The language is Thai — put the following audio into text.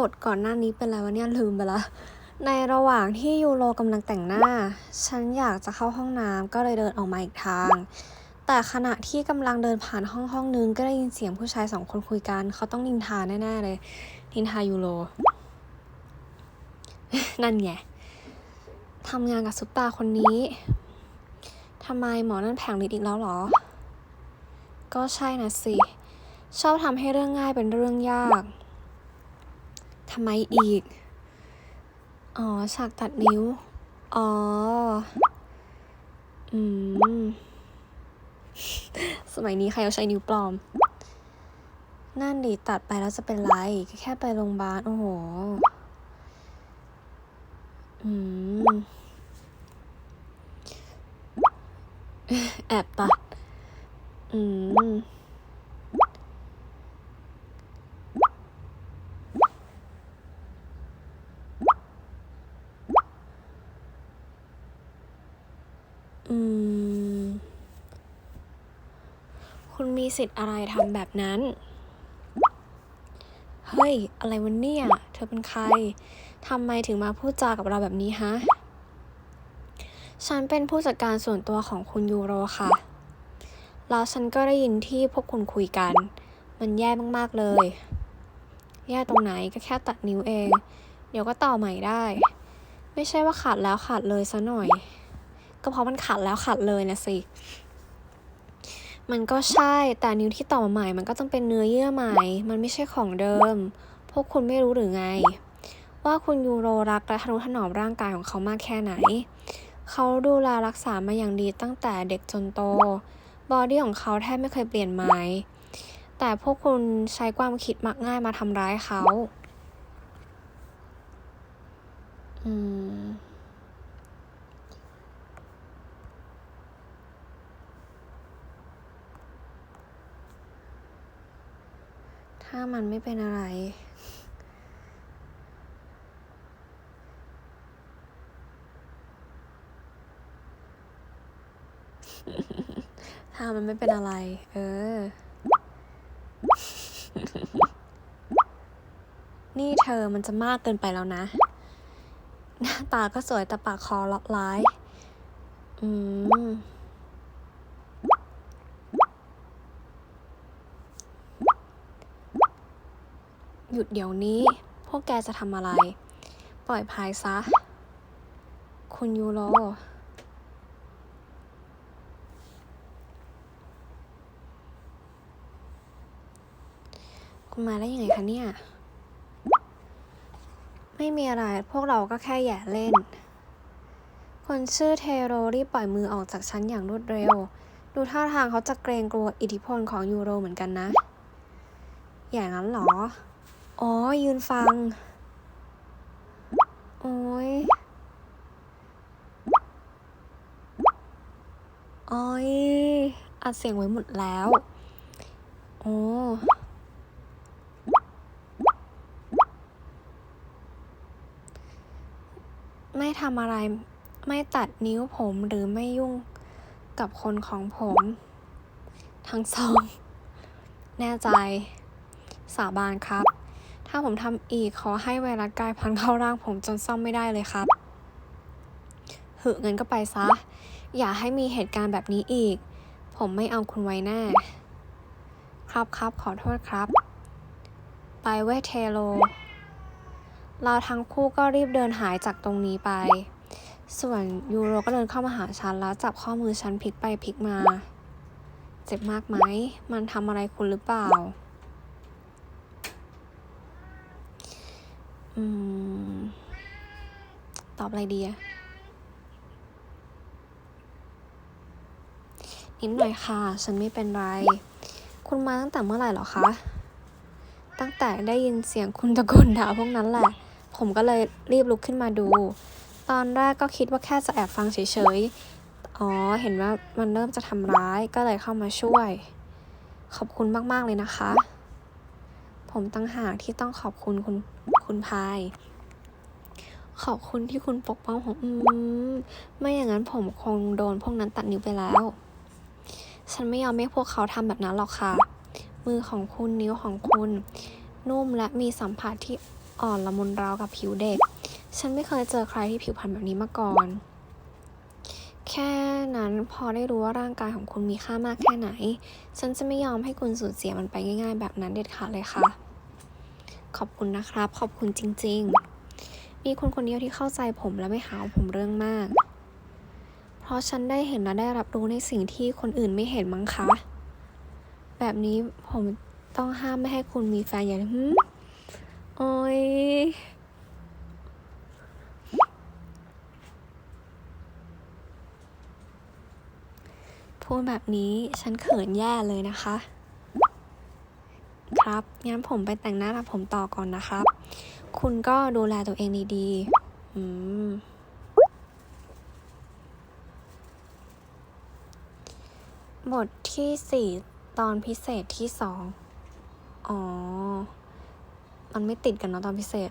บทก่อนหน้านี้เป็นอะไรวะเนี่ยลืมไปละ ในระหว่างที่ยูโรกำลังแต่งหน้า ฉันอยากจะเข้าห้องน้ำก็เลยเดินออกมาอีกทาง แต่ขณะที่กำลังเดินผ่านห้องห้องนึงก็ได้ยินเสียงผู้ชายสองคนคุยกัน เขาต้องนินทาแน่ๆเลย นินทายูโร นั่นไงทำงานกับซุปตาคนนี้ทำไมหมอนั่นแผงฤทธิ์อีกแล้วเหรอ ก็ใช่นะสิ ชอบทำให้เรื่องง่ายเป็นเรื่องยาก ทำไมอีก อ๋อ ฉากตัดนิ้ว อ๋อ อืม สมัยนี้ใครเอาใช้นิ้วปลอม นั่นดิตัดไปแล้วจะเป็นไร แค่ไปโรงพยาบาล โอ้โห อืม แอบตัด อืม อืม คุณมีสิทธิ์อะไรทำแบบนั้น เฮ้ย อะไรวะเนี่ย เธอเป็นใคร ทำไมถึงมาพูดจากับเราแบบนี้ฮะ ฉันเป็นผู้จัดการส่วนตัวของคุณยูโรค่ะ แล้วฉันก็ได้ยินที่พวกคุณคุยกัน มันแย่มากๆเลย แย่ตรงไหนก็แค่ตัดนิ้วเอง เดี๋ยวก็ต่อใหม่ได้ ไม่ใช่ว่าขาดแล้วขาดเลยซะหน่อย ก็เพราะมันขาดแล้วขาดเลยนะสิ มันก็ใช่แต่นิ้วที่ต่อมาใหม่ มันก็ต้องเป็นเนื้อเยื่อใหม่ มันไม่ใช่ของเดิม พวกคุณไม่รู้หรือไง ว่าคุณยูโรรักและทนุถนอมร่างกายของเขามากแค่ไหน เขาดูแลรักษามาอย่างดีตั้งแต่เด็กจนโต บอดี้ของเขาแทบไม่เคยเปลี่ยนไม้แต่พวกคุณใช้ความคิดมักง่ายมาทำร้ายเขา อืม ถ้ามันไม่เป็นอะไร ถ้ามันไม่เป็นอะไร เออ นี่เธอมันจะมากเกินไปแล้วนะ หน้าตาก็สวยแต่ปากคอเลาะร้าย อืม หยุดเดี๋ยวนี้ พวกแกจะทำอะไร ปล่อยพายซะ คุณยูโร คุณมาได้ยังไงคะเนี่ย ไม่มีอะไร พวกเราก็แค่แหย่เล่น คนชื่อเทโรรีบปล่อยมือออกจากฉันอย่างรวดเร็ว ดูท่าทางเขาจะเกรงกลัวอิทธิพลของยูโรเหมือนกันนะ อย่างนั้นเหรอ อ๋อ ยืนฟัง โอ้ยโอ้ยอัดเสียงไว้หมดแล้ว โอ้ไม่ทำอะไร ไม่ตัดนิ้วผมหรือไม่ยุ่งกับคนของผม ทั้งสอง แน่ใจ สาบานครับ ถ้าผมทำอีกขอให้ไวรัสกายพันธุ์เข้าร่างผมจนซ่อมไม่ได้เลยครับหึเงินก็ไปซะ อย่าให้มีเหตุการณ์แบบนี้อีก ผมไม่เอาคุณไว้แน่ ครับครับขอโทษครับ ไปเวทเทโล เราทั้งคู่ก็รีบเดินหายจากตรงนี้ไป ส่วนยูโรก็เดินเข้ามาหาฉันแล้วจับข้อมือฉันพลิกไปพลิกมา เจ็บมากไหม มันทำอะไรคุณหรือเปล่า อืม ตอบอะไรดีอะนิดหน่อยค่ะ ฉันไม่เป็นไร คุณมาตั้งแต่เมื่อไหร่หรอคะ ตั้งแต่ได้ยินเสียงคุณตะโกนด่าพวกนั้นแหละ ผมก็เลยรีบลุกขึ้นมาดู ตอนแรกก็คิดว่าแค่จะแอบฟังเฉยๆ อ๋อ เห็นว่ามันเริ่มจะทำร้าย ก็เลยเข้ามาช่วย ขอบคุณมากๆเลยนะคะ ผมตั้งหากที่ต้องขอบคุณคุณ คุณพาย ขอบคุณที่คุณปกป้องผมอืมไม่อย่างนั้นผมคงโดนพวกนั้นตัดนิ้วไปแล้ว ฉันไม่ยอมให้พวกเขาทำแบบนั้นหรอกค่ะ มือของคุณนิ้วของคุณ นุ่มและมีสัมผัสที่อ่อนละมุนราวกับผิวเด็ก ฉันไม่เคยเจอใครที่ผิวพรรณแบบนี้มาก่อน แค่นั้นพอได้รู้ว่าร่างกายของคุณมีค่ามากแค่ไหน ฉันจะไม่ยอมให้คุณสูญเสียมันไปง่าย ๆ แบบนั้นเด็ดขาดเลยค่ะ ขอบคุณนะครับ ขอบคุณจริง ๆ มีคุณคนเดียวที่เข้าใจผมและไม่หาว่าผมเรื่องมาก เพราะฉันได้เห็นและได้รับรู้ในสิ่งที่คนอื่นไม่เห็นมั้งคะ แบบนี้ผมต้องห้ามไม่ให้คุณมีแฟนอย่างหืมโอ้ยพูดแบบนี้ฉันเขินแย่เลยนะคะ ครับ งั้นผมไปแต่งหน้าทำผมต่อก่อนนะครับ คุณก็ดูแลตัวเองดีๆ อืม บทที่สี่ตอนพิเศษที่สอง อ๋อ มันไม่ติดกันเนาะตอนพิเศษ